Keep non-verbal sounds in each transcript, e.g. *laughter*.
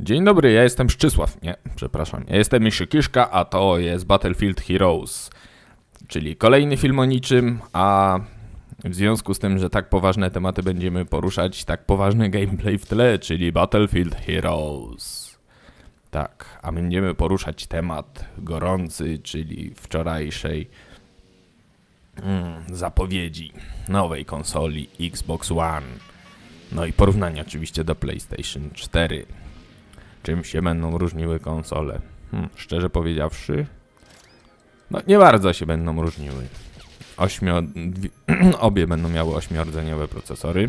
Dzień dobry, ja jestem Szczysław. Nie, przepraszam. Ja jestem Miszykiszka, a to jest Battlefield Heroes. Czyli kolejny film o niczym, a w związku z tym, że tak poważne tematy będziemy poruszać, tak poważny gameplay w tle, czyli Battlefield Heroes. Tak, a będziemy poruszać temat gorący, czyli wczorajszej mm, zapowiedzi nowej konsoli Xbox One. No i porównanie oczywiście do PlayStation 4 czym się będą różniły konsole. Hmm, szczerze powiedziawszy, no nie bardzo się będą różniły. Ośmio... *clears throat* Obie będą miały ośmiordzeniowe procesory.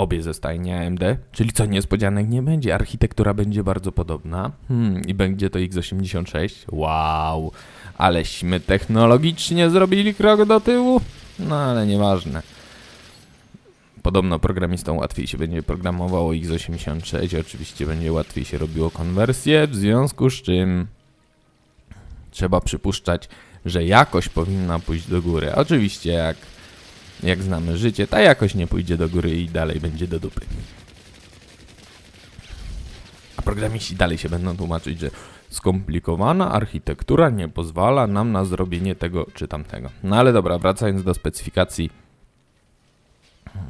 Obie ze stajni AMD, czyli co niespodzianek nie będzie. Architektura będzie bardzo podobna. Hmm, I będzie to x86. Wow, aleśmy technologicznie zrobili krok do tyłu. No ale nieważne. Podobno programistom łatwiej się będzie programowało x86, oczywiście będzie łatwiej się robiło konwersję, w związku z czym trzeba przypuszczać, że jakość powinna pójść do góry. Oczywiście jak, jak znamy życie, ta jakość nie pójdzie do góry i dalej będzie do dupy. A programiści dalej się będą tłumaczyć, że skomplikowana architektura nie pozwala nam na zrobienie tego czy tamtego. No ale dobra, wracając do specyfikacji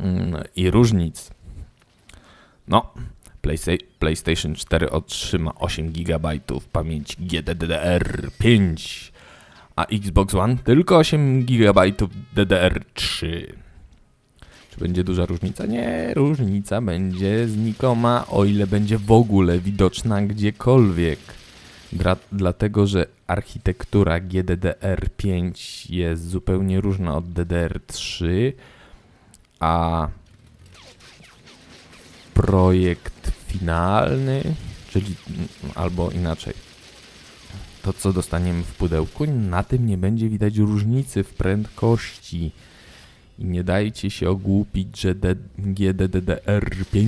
mm, i różnic. No, Playsta- PlayStation 4 otrzyma 8 GB pamięci GDDR5, a Xbox One tylko 8 GB DDR3. Czy będzie duża różnica? Nie, różnica będzie znikoma, o ile będzie w ogóle widoczna gdziekolwiek. Dlatego, że architektura GDDR5 jest zupełnie różna od DDR3, a projekt finalny, czyli mm, albo inaczej, to co dostaniemy w pudełku, na tym nie będzie widać różnicy w prędkości. I nie dajcie się ogłupić, że D- GDDR5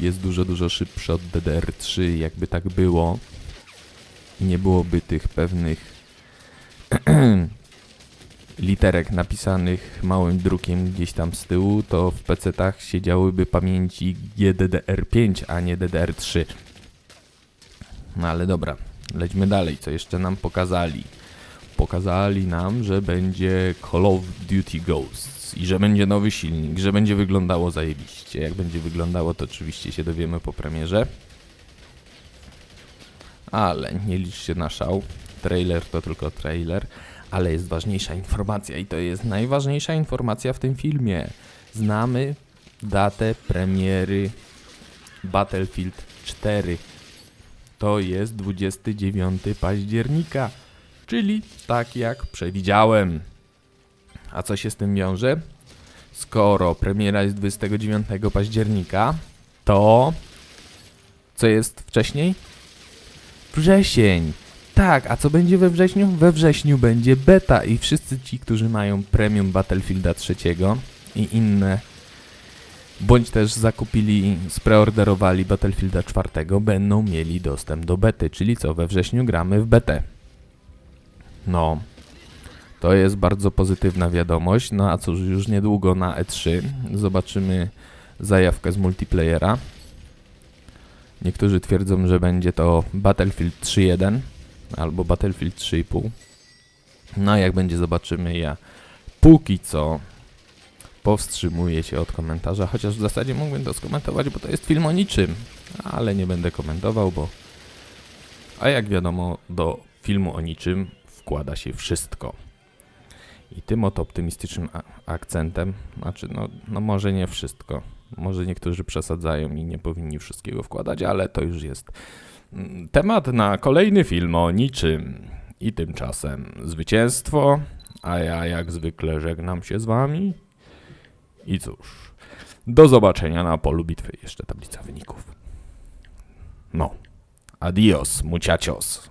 jest dużo, dużo szybszy od DDR3. Jakby tak było, nie byłoby tych pewnych *clears throat* literek napisanych małym drukiem gdzieś tam z tyłu, to w PC-tach siedziałyby pamięci GDDR5, a nie DDR3. No ale dobra, lećmy dalej, co jeszcze nam pokazali. Pokazali nam, że będzie Call of Duty Ghosts i że będzie nowy silnik, że będzie wyglądało zajebiście. Jak będzie wyglądało, to oczywiście się dowiemy po premierze. Ale nie licz się na szał. Trailer to tylko trailer. Ale jest ważniejsza informacja i to jest najważniejsza informacja w tym filmie. Znamy datę premiery Battlefield 4. To jest 29 października, czyli tak jak przewidziałem. A co się z tym wiąże? Skoro premiera jest 29 października, to co jest wcześniej? Wrzesień. Tak, a co będzie we wrześniu? We wrześniu będzie beta i wszyscy ci, którzy mają premium Battlefielda 3 i inne, bądź też zakupili, spreorderowali Battlefielda 4, będą mieli dostęp do bety, czyli co, we wrześniu gramy w betę. No, to jest bardzo pozytywna wiadomość, no a cóż, już niedługo na E3 zobaczymy zajawkę z multiplayera. Niektórzy twierdzą, że będzie to Battlefield 3.1 albo Battlefield 3.5. No jak będzie zobaczymy, ja póki co powstrzymuję się od komentarza, chociaż w zasadzie mógłbym to skomentować, bo to jest film o niczym, ale nie będę komentował, bo a jak wiadomo, do filmu o niczym wkłada się wszystko. I tym oto optymistycznym akcentem, znaczy, no, no może nie wszystko, może niektórzy przesadzają i nie powinni wszystkiego wkładać, ale to już jest mm, temat na kolejny film o niczym. I tymczasem zwycięstwo, a ja jak zwykle żegnam się z wami. I cóż, do zobaczenia na polu bitwy. Jeszcze tablica wyników. No, adios, muchachos.